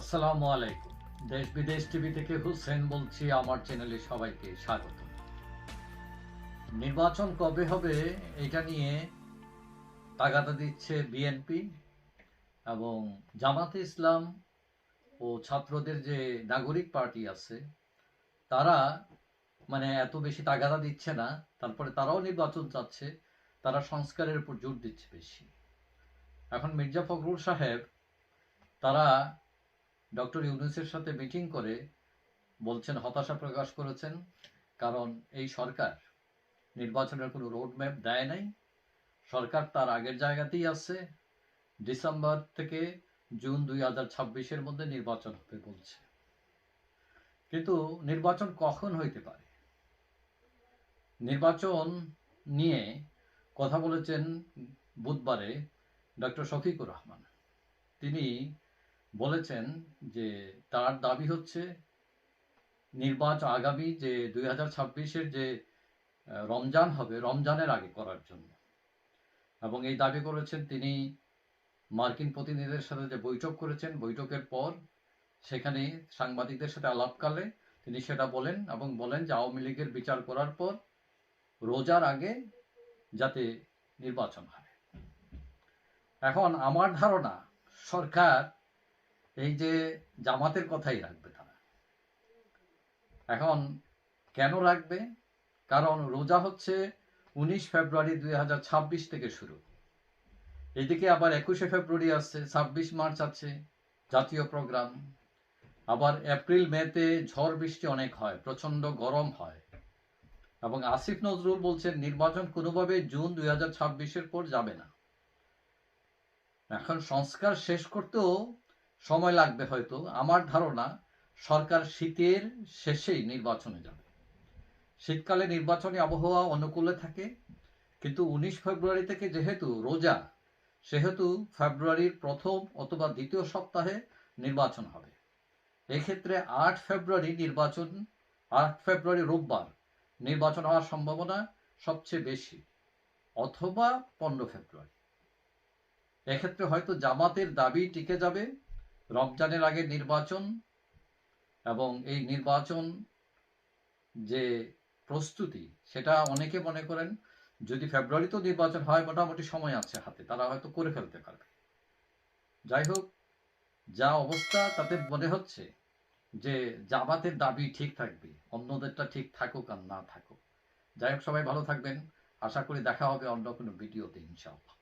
আসসালামু আলাইকুম। দেশ বিদেশ টিভি থেকে হুসেন বলছি, আমার চ্যানেলে সবাইকে স্বাগত। নির্বাচন কবে হবে এটা নিয়ে তাগাদা দিচ্ছে বিএনপি এবং জামাতে ইসলাম ও ছাত্রদের যে নাগরিক পার্টি আছে, তারা মানে এত বেশি তাগাদা দিচ্ছে না, তারপরে তারাও নির্বাচন চাচ্ছে, তারা সংস্কারের উপর জোর দিচ্ছে বেশি। এখন মির্জা ফখরুল সাহেব, তারা ডক্টর ইউনুসের সাথে মিটিং করে বলছেন, হতাশা প্রকাশ করেছেন, কারণ এই সরকার নির্বাচনের কোনো রোড ম্যাপ দেয় নাই। সরকার তার আগের জায়গাতেই আছে। ডিসেম্বর থেকে জুন দুই হাজার ছাব্বিশের মধ্যে নির্বাচন হবে বলছে। কিন্তু নির্বাচন কখন হইতে পারে? নির্বাচন নিয়ে কথা বলেছেন বুধবারে ডক্টর শফিকুর রহমান। তিনি বলেছেন যে তার দাবি হচ্ছে নির্বাচন আগামী যে দুই হাজার ছাব্বিশের যে রমজান হবে, রমজানের আগে করার জন্য। এবং এই দাবি করেছেন তিনি মার্কিন প্রতিনিধিদের সাথে যে বৈঠক করেছেন, বৈঠকের পর সেখানে সাংবাদিকদের সাথে আলাপকালে তিনি সেটা বলেন এবং বলেন যে আওয়ামী লীগের বিচার করার পর রোজার আগে যাতে নির্বাচন হয়। এখন আমার ধারণা, সরকার এই যে জামাতের কথাই রাখবে তারা। এখন কেন রাখবে? কারণ রোজা হচ্ছে উনিশ ফেব্রুয়ারি দুই হাজার ছাব্বিশ থেকে শুরু। এদিকে আবার একুশে ফেব্রুয়ারি আছে ছাব্বিশ মার্চ আছে, জাতীয় প্রোগ্রাম। আবার এপ্রিল, মেতে ঝড় বৃষ্টি অনেক হয় প্রচণ্ড গরম হয়। এবং আসিফ নজরুল বলছেন, নির্বাচন কোনোভাবে জুন দুই হাজার পর যাবে না। এখন সংস্কার শেষ করতেও সময় লাগবে হয়তো। আমার ধারণা সরকার শীতের শেষেই নির্বাচনে যাবে। শীতকালে নির্বাচনী আবহাওয়া অনুকূলে থাকে, কিন্তু উনিশ ফেব্রুয়ারি থেকে যেহেতু রোজা, সেহেতু ফেব্রুয়ারির প্রথম অথবা দ্বিতীয় সপ্তাহে নির্বাচন হবে। এক্ষেত্রে আট ফেব্রুয়ারি নির্বাচন, আট ফেব্রুয়ারি রোববার নির্বাচন হওয়ার সম্ভাবনা সবচেয়ে বেশি, অথবা পনেরো ফেব্রুয়ারি। এক্ষেত্রে হয়তো জামাতের দাবি টিকে যাবে রমজানের আগে নির্বাচন এবং এই নির্বাচন যে প্রস্তুতি, সেটা অনেকে মনে করেন যদি ফেব্রুয়ারিতেও নির্বাচন হয়, মোটামুটি সময় আছে হাতে, তারা হয়তো করে ফেলতে পারবে। যাই হোক, যা অবস্থা তাতে মনে হচ্ছে যে জামাতের দাবি ঠিক থাকবে, অন্যদেরটা ঠিক থাকুক আর না থাকুক। যাই হোক, সবাই ভালো থাকবেন। আশা করি দেখা হবে অন্য কোনো ভিডিওতে, ইনশাআল্লাহ।